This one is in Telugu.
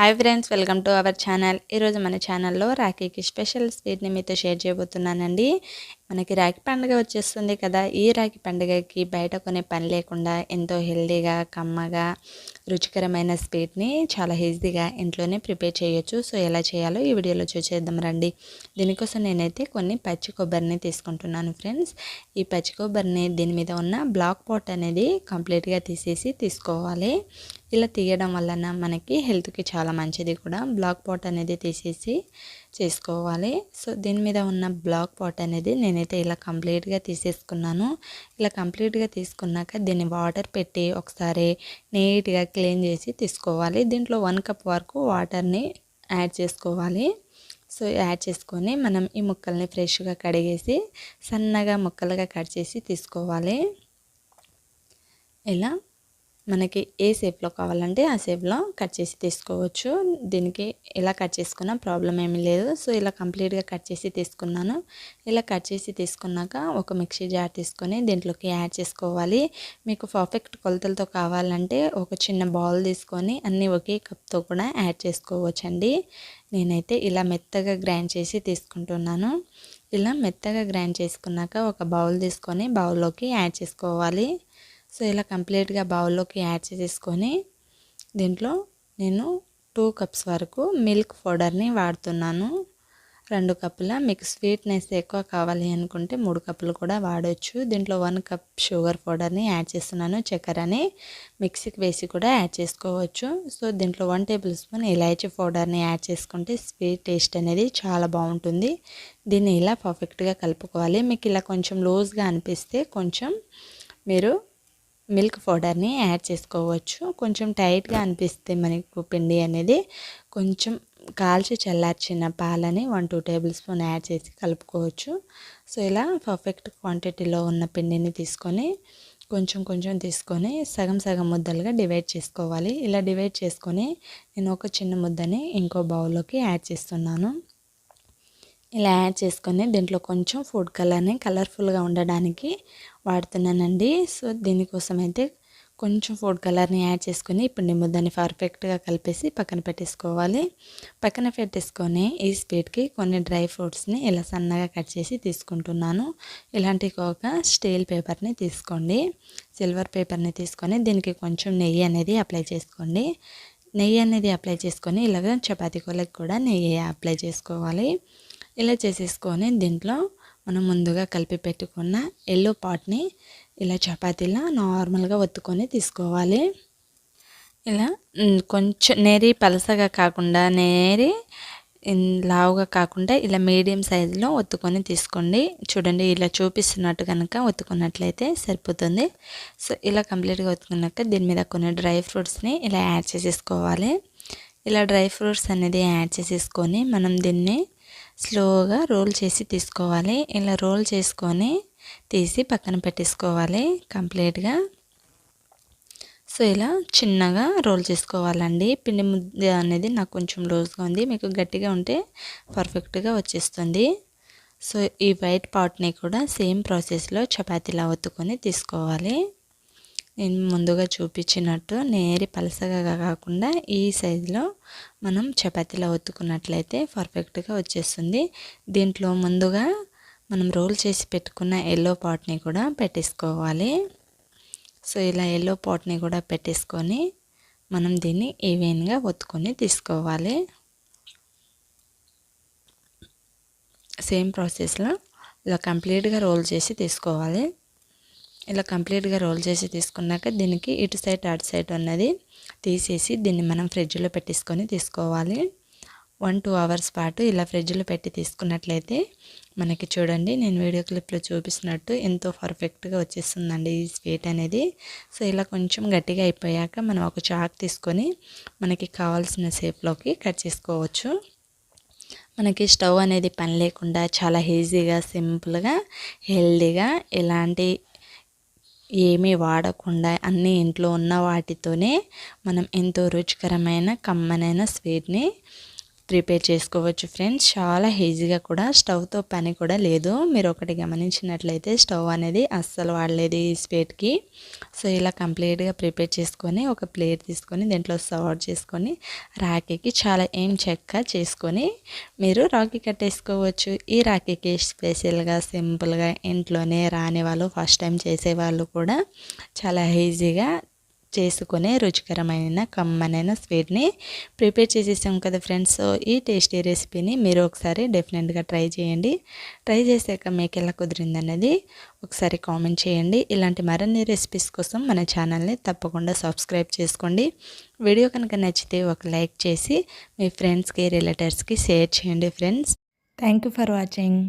Hi friends welcome to our channel. ఈరోజు మన ఛానల్లో రాఖీకి స్పెషల్ స్వీట్ని మీతో షేర్ చేయబోతున్నానండి. మనకి రాఖీ పండుగ వచ్చేస్తుంది కదా ఈ రాఖీ పండుగకి బయట కొనే పని లేకుండా ఎంతో హెల్దీగా కమ్మగా రుచికరమైన స్వీట్ని చాలా హెల్దీగా ఇంట్లోనే ప్రిపేర్ చేయొచ్చు. సో ఎలా చేయాలో ఈ వీడియోలో చూసేద్దాం రండి. దీనికోసం నేనైతే కొన్ని పచ్చి కొబ్బరిని తీసుకుంటున్నాను ఫ్రెండ్స్. ఈ పచ్చి కొబ్బరిని దీని మీద ఉన్న బ్లాక్ పాట్ అనేది కంప్లీట్గా తీసేసి తీసుకోవాలి. ఇలా తీయడం వలన మనకి హెల్త్కి చాలా మంచిది కూడా. బ్లాక్ పాట్ అనేది తీసేసి చేసుకోవాలి. సో దీని మీద ఉన్న బ్లాక్ పాట్ అనేది నేను నేనైతే ఇలా కంప్లీట్గా తీసేసుకున్నాను. ఇలా కంప్లీట్గా తీసుకున్నాక దీన్ని వాటర్ పెట్టి ఒకసారి నీట్గా క్లీన్ చేసి తీసుకోవాలి. దీంట్లో వన్ కప్ వరకు వాటర్ని యాడ్ చేసుకోవాలి. సో యాడ్ చేసుకొని మనం ఈ ముక్కల్ని ఫ్రెష్గా కడిగేసి సన్నగా ముక్కలుగా కట్ చేసి తీసుకోవాలి. ఇలా మనకి ఏ షేప్లో కావాలంటే ఆ షేప్లో కట్ చేసి తీసుకోవచ్చు. దీనికి ఇలా కట్ చేసుకున్న ప్రాబ్లం ఏమీ లేదు. సో ఇలా కంప్లీట్గా కట్ చేసి తీసుకున్నాను. ఇలా కట్ చేసి తీసుకున్నాక ఒక మిక్సీ జార్ తీసుకొని దీంట్లోకి యాడ్ చేసుకోవాలి. మీకు పర్ఫెక్ట్ కొలతలతో కావాలంటే ఒక చిన్న బౌల్ తీసుకొని అన్నీ ఒకే కప్తో కూడా యాడ్ చేసుకోవచ్చండి. నేనైతే ఇలా మెత్తగా గ్రైండ్ చేసి తీసుకుంటున్నాను. ఇలా మెత్తగా గ్రైండ్ చేసుకున్నాక ఒక బౌల్ తీసుకొని బౌల్లోకి యాడ్ చేసుకోవాలి. సో ఇలా కంప్లీట్గా బౌల్లోకి యాడ్ చేసేసుకొని దీంట్లో నేను టూ కప్స్ వరకు మిల్క్ పౌడర్ని వాడుతున్నాను. రెండు కప్పుల మీకు స్వీట్నెస్ ఎక్కువ కావాలి అనుకుంటే మూడు కప్పులు కూడా వాడవచ్చు దీంట్లో వన్ కప్ షుగర్ పౌడర్ని యాడ్ చేస్తున్నాను చక్కెరని మిక్సీకి వేసి కూడా యాడ్ చేసుకోవచ్చు. సో దీంట్లో వన్ టేబుల్ స్పూన్ ఇలాచీ పౌడర్ని యాడ్ చేసుకుంటే స్వీట్ టేస్ట్ అనేది చాలా బాగుంటుంది. దీన్ని ఇలా పర్ఫెక్ట్గా కలుపుకోవాలి. మీకు ఇలా కొంచెం లూజ్గా అనిపిస్తే కొంచెం మీరు మిల్క్ పౌడర్ని యాడ్ చేసుకోవచ్చు. కొంచెం టైట్గా అనిపిస్తే మనకు పిండి అనేది కొంచెం కాల్చి చల్లార్చిన పాలని one two tablespoon add చేసి కలుపుకోవచ్చు. సో ఇలా పర్ఫెక్ట్ క్వాంటిటీలో ఉన్న పిండిని తీసుకొని కొంచెం కొంచెం తీసుకొని సగం సగం ముద్దలుగా డివైడ్ చేసుకోవాలి. ఇలా డివైడ్ చేసుకొని నేను ఒక చిన్న ముద్దని ఇంకో బౌల్లోకి యాడ్ చేస్తున్నాను. ఇలా యాడ్ చేసుకొని దీంట్లో కొంచెం ఫుడ్ కలర్ని కలర్ఫుల్గా ఉండడానికి వాడుతున్నానండి. సో దీనికోసం అయితే కొంచెం ఫుడ్ కలర్ని యాడ్ చేసుకొని ఇప్పుడు దాన్ని పర్ఫెక్ట్గా కలిపేసి పక్కన పెట్టేసుకోవాలి. పక్కన పెట్టేసుకొని ఈ స్వీట్కి కొన్ని డ్రై ఫ్రూట్స్ని ఇలా సన్నగా కట్ చేసి తీసుకుంటున్నాను. ఇలాంటి ఒక స్టీల్ పేపర్ని తీసుకోండి. సిల్వర్ పేపర్ని తీసుకొని దీనికి కొంచెం నెయ్యి అనేది అప్లై చేసుకోండి. నెయ్యి అనేది అప్లై చేసుకొని ఇలాగ చపాతీ కొలకు కూడా నెయ్యి అప్లై చేసుకోవాలి. ఇలా చేసేసుకొని దీంట్లో మనం ముందుగా కలిపి పెట్టుకున్న ఎల్లో పాట్ని ఇలా చపాతీలా నార్మల్గా ఒత్తుకొని తీసుకోవాలి. ఇలా కొంచెం నేరి పలసగా కాకుండా నేరి లావుగా కాకుండా ఇలా మీడియం సైజులో ఒత్తుకొని తీసుకోండి. చూడండి ఇలా చూపిస్తున్నట్టు కనుక ఒత్తుకున్నట్లయితే సరిపోతుంది. సో ఇలా కంప్లీట్గా ఒత్తుకున్నాక దీని మీద కొన్ని డ్రై ఫ్రూట్స్ని ఇలా యాడ్ చేసేసుకోవాలి. ఇలా డ్రై ఫ్రూట్స్ అనేది యాడ్ చేసేసుకొని మనం దీన్ని స్లోగా రోల్ చేసి తీసుకోవాలి. ఇలా రోల్ చేసుకొని తీసి పక్కన పెట్టేసుకోవాలి కంప్లీట్గా. సో ఇలా చిన్నగా రోల్ చేసుకోవాలండి. పిండి ముద్ద అనేది నాకు కొంచెం లూజ్గా ఉంది. మీకు గట్టిగా ఉంటే పర్ఫెక్ట్గా వచ్చేస్తుంది. సో ఈ వైట్ పాట్ని కూడా సేమ్ ప్రాసెస్లో చపాతీలా ఒత్తుకొని తీసుకోవాలి. నేను ముందుగా చూపించినట్టు నేరి పలసగా కాకుండా ఈ సైజులో మనం చపాతీలో ఒత్తుకున్నట్లయితే పర్ఫెక్ట్గా వచ్చేస్తుంది. దీంట్లో ముందుగా మనం రోల్ చేసి పెట్టుకున్న ఎల్లో పాట్ని కూడా పెట్టేసుకోవాలి. సో ఇలా ఎల్లో పాట్ని కూడా పెట్టేసుకొని మనం దీన్ని ఈవెన్గా ఒత్తుకొని తీసుకోవాలి. సేమ్ ప్రాసెస్లో ఇలా కంప్లీట్గా రోల్ చేసి తీసుకోవాలి. ఇలా కంప్లీట్గా రోల్ చేసి తీసుకున్నాక దీనికి ఇటు సైడ్ అటు సైడ్ ఉన్నది తీసేసి దీన్ని మనం ఫ్రిడ్జ్లో పెట్టేసుకొని తీసుకోవాలి. వన్ టూ అవర్స్ పాటు ఇలా ఫ్రిడ్జ్లో పెట్టి తీసుకున్నట్లయితే మనకి చూడండి నేను వీడియో క్లిప్లో చూపిస్తున్నట్టు ఎంతో పర్ఫెక్ట్గా వచ్చేస్తుందండి ఈ స్వీట్ అనేది. సో ఇలా కొంచెం గట్టిగా అయిపోయాక మనం ఒక చాక్ తీసుకొని మనకి కావాల్సిన షేప్లోకి కట్ చేసుకోవచ్చు. మనకి స్టవ్ అనేది పని లేకుండా చాలా ఈజీగా సింపుల్గా హెల్దీగా ఎలాంటి ఏమీ వాడకుండా అన్నీ ఇంట్లో ఉన్న వాటితోనే మనం ఎంతో రుచికరమైన కమ్మనైన స్వీట్ని ప్రిపేర్ చేసుకోవచ్చు ఫ్రెండ్స్. చాలా ఈజీగా కూడా స్టవ్తో పని కూడా లేదు. మీరు ఒకటి గమనించినట్లయితే స్టవ్ అనేది అస్సలు వాడలేదు ఈ స్వీట్కి సో ఇలా కంప్లీట్గా ప్రిపేర్ చేసుకొని ఒక ప్లేట్ తీసుకొని దీంట్లో సర్వ్ చేసుకొని రాఖీకి చాలా ఏం చెక్క చేసుకొని మీరు రాఖీ కట్టేసుకోవచ్చు. ఈ రాఖీకి స్పెషల్గా సింపుల్గా ఇంట్లోనే రాని వాళ్ళు ఫస్ట్ టైం చేసేవాళ్ళు కూడా చాలా ఈజీగా చేసుకునే రుచికరమైన కమ్మనైన స్వీట్ని ప్రిపేర్ చేసేసాం కదా ఫ్రెండ్స్. ఈ టేస్టీ రెసిపీని మీరు ఒకసారి డెఫినెట్గా ట్రై చేయండి. ట్రై చేసాక మీకు ఎలా కుదిరిందనేది ఒకసారి కామెంట్ చేయండి. ఇలాంటి మరిన్ని రెసిపీస్ కోసం మన ఛానల్ని తప్పకుండా సబ్స్క్రైబ్ చేసుకోండి. వీడియో కనుక నచ్చితే ఒక లైక్ చేసి మీ ఫ్రెండ్స్కి రిలేటివ్స్కి షేర్ చేయండి friends. Thank you for watching.